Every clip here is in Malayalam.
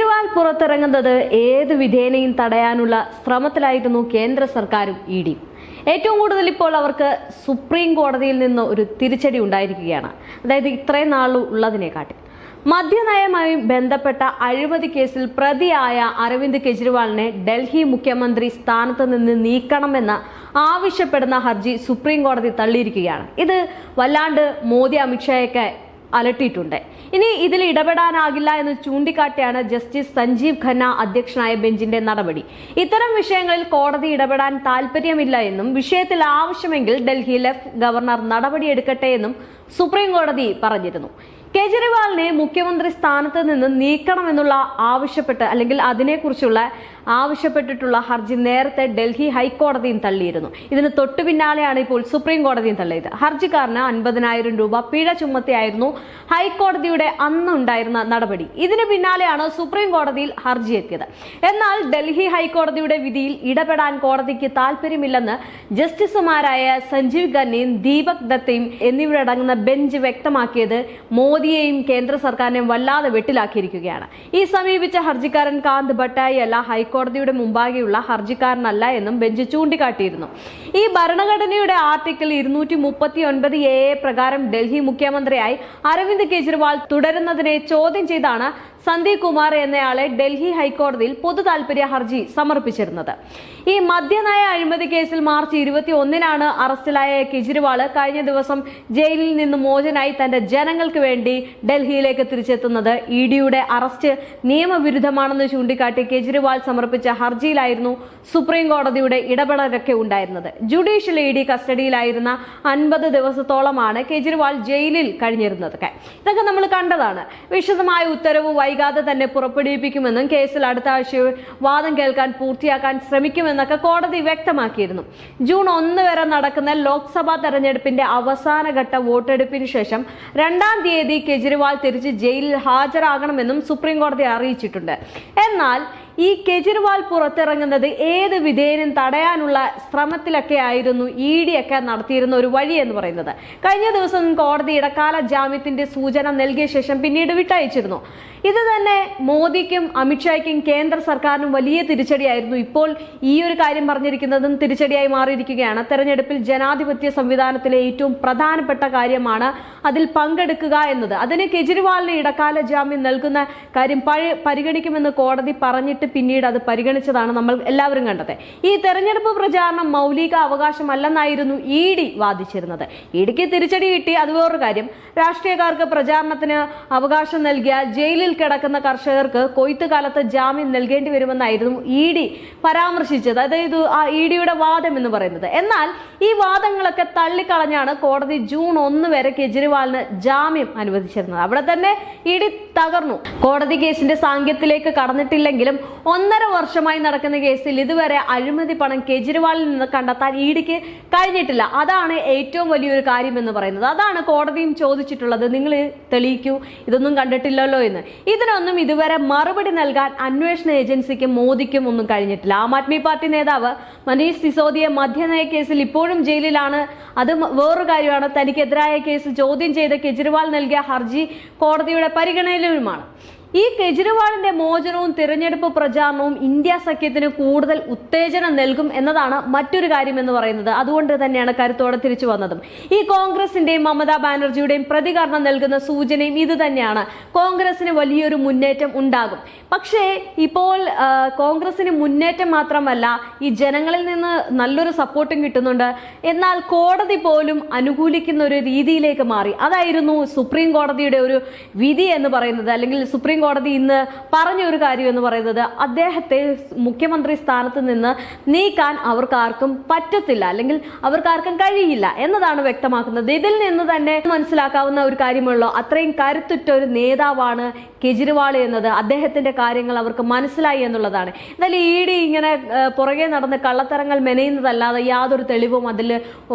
കെജ്രിവാൾ പുറത്തിറങ്ങുന്നത് ഏത് വിധേനയും തടയാനുള്ള ശ്രമത്തിലായിരുന്നു കേന്ദ്ര സർക്കാരും ഇ ഡിയും ഏറ്റവും കൂടുതൽ ഇപ്പോൾ അവർക്ക് സുപ്രീം കോടതിയിൽ നിന്ന് ഒരു തിരിച്ചടി ഉണ്ടായിരിക്കുകയാണ്. അതായത് ഇത്രയും നാൾ ഉള്ളതിനെക്കാട്ടി മദ്യനയവുമായി ബന്ധപ്പെട്ട അഴിമതി കേസിൽ പ്രതിയായ അരവിന്ദ് കെജ്രിവാളിനെ ഡൽഹി മുഖ്യമന്ത്രി സ്ഥാനത്ത് നിന്ന് നീക്കണമെന്ന ആവശ്യപ്പെടുന്ന ഹർജി സുപ്രീം കോടതി തള്ളിയിരിക്കുകയാണ്. ഇത് വല്ലാണ്ട് മോദി അമിത്ഷായൊക്കെ അലട്ടിയിട്ടുണ്ട്. ഇനി ഇതിൽ ഇടപെടാനാകില്ല എന്ന് ചൂണ്ടിക്കാട്ടിയാണ് ജസ്റ്റിസ് സഞ്ജീവ് ഖന്ന അധ്യക്ഷനായ ബെഞ്ചിന്റെ നടപടി. ഇത്തരം വിഷയങ്ങളിൽ കോടതി ഇടപെടാൻ താല്പര്യമില്ല എന്നും വിഷയത്തിൽ ആവശ്യമെങ്കിൽ ഡൽഹി ലെഫ്റ്റ് ഗവർണർ നടപടിയെടുക്കട്ടെ എന്നും സുപ്രീം കോടതി പറഞ്ഞിരുന്നു. കേജ്രിവാളിനെ മുഖ്യമന്ത്രി സ്ഥാനത്ത് നിന്ന് നീക്കണമെന്നുള്ള ആവശ്യപ്പെട്ട് അല്ലെങ്കിൽ അതിനെക്കുറിച്ചുള്ള ആവശ്യപ്പെട്ടിട്ടുള്ള ഹർജി നേരത്തെ ഡൽഹി ഹൈക്കോടതിയും തള്ളിയിരുന്നു. ഇതിന് തൊട്ടു പിന്നാലെയാണ് ഇപ്പോൾ സുപ്രീം കോടതിയും തള്ളിയത്. ഹർജിക്കാരന് അൻപതിനായിരം രൂപ പിഴ ചുമത്തിയായിരുന്നു ഹൈക്കോടതിയുടെ അന്നുണ്ടായിരുന്ന നടപടി. ഇതിന് പിന്നാലെയാണ് സുപ്രീം കോടതിയിൽ ഹർജി എത്തിയത്. എന്നാൽ ഡൽഹി ഹൈക്കോടതിയുടെ വിധിയിൽ ഇടപെടാൻ കോടതിക്ക് താല്പര്യമില്ലെന്ന് ജസ്റ്റിസുമാരായ സഞ്ജീവ് ഖന്നയും ദീപക് ദത്തയും എന്നിവരടങ്ങുന്ന ബെഞ്ച് വ്യക്തമാക്കിയത് മോദിയെയും കേന്ദ്ര സർക്കാരിനെയും വല്ലാതെ വെട്ടിലാക്കിയിരിക്കുകയാണ്. ഈ സമീപിച്ച ഹർജിക്കാരൻ കാന്ത് ഭട്ടായി അല്ല ഹൈക്കോടതിയുടെ മുമ്പാകെയുള്ള ഹർജിക്കാരനല്ല എന്നും ബെഞ്ച് ചൂണ്ടിക്കാട്ടിയിരുന്നു. ഈ ഭരണഘടനയുടെ ആർട്ടിക്കിൾ ഇരുന്നൂറ്റി മുപ്പത്തി ഒൻപത് എ പ്രകാരം ഡൽഹി മുഖ്യമന്ത്രിയായി അരവിന്ദ് കെജ്രിവാൾ തുടരുന്നതിനെ ചോദ്യം ചെയ്താണ് സന്ദീപ് കുമാർ എന്നയാളെ ഡൽഹി ഹൈക്കോടതിയിൽ പൊതു താൽപര്യ ഹർജി സമർപ്പിച്ചിരുന്നത്. ഈ മദ്യനയ അഴിമതി കേസിൽ മാർച്ച് ഇരുപത്തി ഒന്നിനാണ് അറസ്റ്റിലായ കെജ്രിവാൾ കഴിഞ്ഞ ദിവസം ജയിലിൽ നിന്ന് മോചനായി തന്റെ ജനങ്ങൾക്ക് വേണ്ടി ഡൽഹിയിലേക്ക് തിരിച്ചെത്തുന്നത്. ഇ ഡിയുടെ അറസ്റ്റ് നിയമവിരുദ്ധമാണെന്ന് ചൂണ്ടിക്കാട്ടി കെജ്രിവാൾ സമർപ്പിച്ച. ഹർജിയിലായിരുന്നു സുപ്രീം കോടതിയുടെ ഇടപെടലൊക്കെ ഉണ്ടായിരുന്നത്. ജുഡീഷ്യൽ ഇ ഡി കസ്റ്റഡിയിലായിരുന്ന അൻപത് ദിവസത്തോളമാണ് കെജ്രിവാൾ ജയിലിൽ കഴിഞ്ഞിരുന്നതൊക്കെ ഇതൊക്കെ നമ്മൾ കണ്ടതാണ്. വിശദമായ ഉത്തരവ് വൈകാതെ തന്നെ പുറപ്പെടുവിപ്പിക്കുമെന്നും കേസിൽ അടുത്ത ആഴ്ച വാദം കേൾക്കാൻ പൂർത്തിയാക്കാൻ ശ്രമിക്കുമെന്നൊക്കെ കോടതി വ്യക്തമാക്കിയിരുന്നു. ജൂൺ ഒന്ന് വരെ നടക്കുന്ന ലോക്സഭാ തെരഞ്ഞെടുപ്പിന്റെ അവസാനഘട്ട വോട്ടെടുപ്പിന് ശേഷം രണ്ടാം തീയതി കെജ്രിവാൾ തിരിച്ച് ജയിലിൽ ഹാജരാകണമെന്നും സുപ്രീം കോടതി അറിയിച്ചിട്ടുണ്ട്. എന്നാൽ ഈ കെജ്രിവാൾ പുറത്തിറങ്ങുന്നത് ഏത് വിധേയനും തടയാനുള്ള ശ്രമത്തിലൊക്കെ ആയിരുന്നു ഇ ഡി ഒക്കെ നടത്തിയിരുന്ന ഒരു വഴി എന്ന് പറയുന്നത്. കഴിഞ്ഞ ദിവസം കോടതി ഇടക്കാല ജാമ്യത്തിന്റെ സൂചന നൽകിയ ശേഷം പിന്നീട് വിട്ടയച്ചിരുന്നു. ഇത് തന്നെ മോദിക്കും അമിത്ഷായ്ക്കും കേന്ദ്ര സർക്കാരിനും വലിയ തിരിച്ചടിയായിരുന്നു. ഇപ്പോൾ ഈ ഒരു കാര്യം പറഞ്ഞിരിക്കുന്നതും തിരിച്ചടിയായി മാറിയിരിക്കുകയാണ്. തെരഞ്ഞെടുപ്പിൽ ജനാധിപത്യ സംവിധാനത്തിലെ ഏറ്റവും പ്രധാനപ്പെട്ട കാര്യമാണ് അതിൽ പങ്കെടുക്കുക എന്നത്. അതിന് കെജ്രിവാളിന് ഇടക്കാല ജാമ്യം നൽകുന്ന കാര്യം പരിഗണിക്കുമെന്ന് കോടതി പറഞ്ഞിട്ട് പിന്നീട് അത് പരിഗണിച്ചതാണ് നമ്മൾ എല്ലാവരും കണ്ടത്. ഈ തെരഞ്ഞെടുപ്പ് പ്രചാരണം മൗലിക അവകാശമല്ലെന്നായിരുന്നു ഇ ഡി വാദിച്ചിരുന്നത്. ഇ ഡിക്ക് തിരിച്ചടി കിട്ടി അത് വേറൊരു കാര്യം. രാഷ്ട്രീയക്കാർക്ക് പ്രചാരണത്തിന് അവകാശം നൽകിയ ജയിലിൽ കിടക്കുന്ന കർഷകർക്ക് കൊയ്ത്ത് കാലത്ത് ജാമ്യം നൽകേണ്ടി വരുമെന്നായിരുന്നു ഇ ഡി പരാമർശിച്ചത്. അതായത് ആ ഇ ഡിയുടെ വാദം എന്ന് പറയുന്നത്. എന്നാൽ ഈ വാദങ്ങളൊക്കെ തള്ളിക്കളഞ്ഞാണ് കോടതി ജൂൺ ഒന്ന് വരെ കെജ്രിവാളിന് ജാമ്യം അനുവദിച്ചിരുന്നത്. അവിടെ തന്നെ ഇ ഡി തകർന്നു. കോടതി കേസിന്റെ സാങ്കത്യത്തിലേക്ക് കടന്നിട്ടില്ലെങ്കിലും ഒന്നര വർഷമായി നടക്കുന്ന കേസിൽ ഇതുവരെ അഴിമതി പണം കെജ്രിവാളിൽ നിന്ന് കണ്ടെത്താൻ ഇ ഡിക്ക് കഴിഞ്ഞിട്ടില്ല. അതാണ് ഏറ്റവും വലിയൊരു കാര്യം എന്ന് പറയുന്നത്. അതാണ് കോടതിയും ചോദിച്ചിട്ടുള്ളത്. നിങ്ങൾ തെളിയിക്കൂ. ഇതൊന്നും കണ്ടിട്ടില്ലല്ലോ എന്ന്. ഇതിനൊന്നും ഇതുവരെ മറുപടി നൽകാൻ അന്വേഷണ ഏജൻസിക്കും മോദിക്കും ഒന്നും കഴിഞ്ഞിട്ടില്ല. ആം ആദ്മി പാർട്ടി നേതാവ് മനീഷ് സിസോദിയെ മദ്യനയ കേസിൽ ഇപ്പോഴും ജയിലിലാണ്. അത് വേറൊരു കാര്യമാണ്. തനിക്കെതിരായ കേസ് ചോദ്യം ചെയ്ത കെജ്രിവാൾ നൽകിയ ഹർജി കോടതിയുടെ പരിഗണനയിലുമാണ്. ഈ കെജ്രിവാളിന്റെ മോചനവും തിരഞ്ഞെടുപ്പ് പ്രചാരണവും ഇന്ത്യ സഖ്യത്തിന് കൂടുതൽ ഉത്തേജനം നൽകും എന്നതാണ് മറ്റൊരു കാര്യം എന്ന് പറയുന്നത്. അതുകൊണ്ട് തന്നെയാണ് കരുത്തോടെ തിരിച്ചു വന്നതും. ഈ കോൺഗ്രസിന്റെയും മമതാ ബാനർജിയുടെയും പ്രതികരണം നൽകുന്ന സൂചനയും ഇത് തന്നെയാണ്. കോൺഗ്രസിന് വലിയൊരു മുന്നേറ്റം ഉണ്ടാകും. പക്ഷേ ഇപ്പോൾ കോൺഗ്രസിന് മുന്നേറ്റം മാത്രമല്ല ഈ ജനങ്ങളിൽ നിന്ന് നല്ലൊരു സപ്പോർട്ടും കിട്ടുന്നുണ്ട്. എന്നാൽ കോടതി പോലും അനുകൂലിക്കുന്ന ഒരു രീതിയിലേക്ക് മാറി. അതായിരുന്നു സുപ്രീം കോടതിയുടെ ഒരു വിധി എന്ന് പറയുന്നത്. അല്ലെങ്കിൽ സുപ്രീം കോടതി ഇന്ന് പറഞ്ഞ ഒരു കാര്യം എന്ന് പറയുന്നത് അദ്ദേഹത്തെ മുഖ്യമന്ത്രി സ്ഥാനത്ത് നിന്ന് നീക്കാൻ അവർക്കാർക്കും പറ്റത്തില്ല അല്ലെങ്കിൽ അവർക്കാർക്കും കഴിയില്ല എന്നതാണ് വ്യക്തമാക്കുന്നത്. ഇതിൽ നിന്ന് തന്നെ മനസ്സിലാക്കാവുന്ന ഒരു കാര്യമുള്ളൂ. അത്രയും കരുത്തുറ്റ ഒരു നേതാവാണ് കെജ്രിവാൾ എന്നത്. അദ്ദേഹത്തിന്റെ കാര്യങ്ങൾ അവർക്ക് മനസ്സിലായി എന്നുള്ളതാണ്. എന്നാൽ ഇ ഡി ഇങ്ങനെ പുറകെ നടന്ന് കള്ളത്തരങ്ങൾ മെനയുന്നതല്ലാതെ യാതൊരു തെളിവും അതിൽ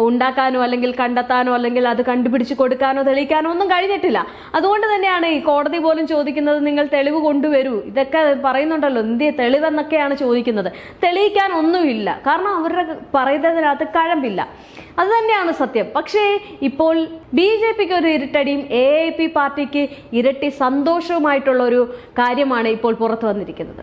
ഉണ്ടാക്കാനോ അല്ലെങ്കിൽ കണ്ടെത്താനോ അല്ലെങ്കിൽ അത് കണ്ടുപിടിച്ച് കൊടുക്കാനോ തെളിയിക്കാനോ ഒന്നും കഴിഞ്ഞിട്ടില്ല. അതുകൊണ്ട് തന്നെയാണ് ഈ കോടതി പോലും ചോദിക്കുന്നത് നിങ്ങൾ തെളിവ് കൊണ്ടുവരൂ. ഇതൊക്കെ പറയുന്നുണ്ടല്ലോ എന്തിയ തെളിവെന്നൊക്കെയാണ് ചോദിക്കുന്നത്. തെളിയിക്കാൻ ഒന്നുമില്ല കാരണം അവരുടെ പറയുന്നതിനകത്ത് കഴമ്പില്ല. അത് തന്നെയാണ് സത്യം. പക്ഷേ ഇപ്പോൾ ബി ജെ പിക്ക് ഒരു ഇരട്ടടിയും എ ഐ പി പാർട്ടിക്ക് ഇരട്ടി സന്തോഷവുമായിട്ടുള്ള ഒരു കാര്യമാണ് ഇപ്പോൾ പുറത്തു വന്നിരിക്കുന്നത്.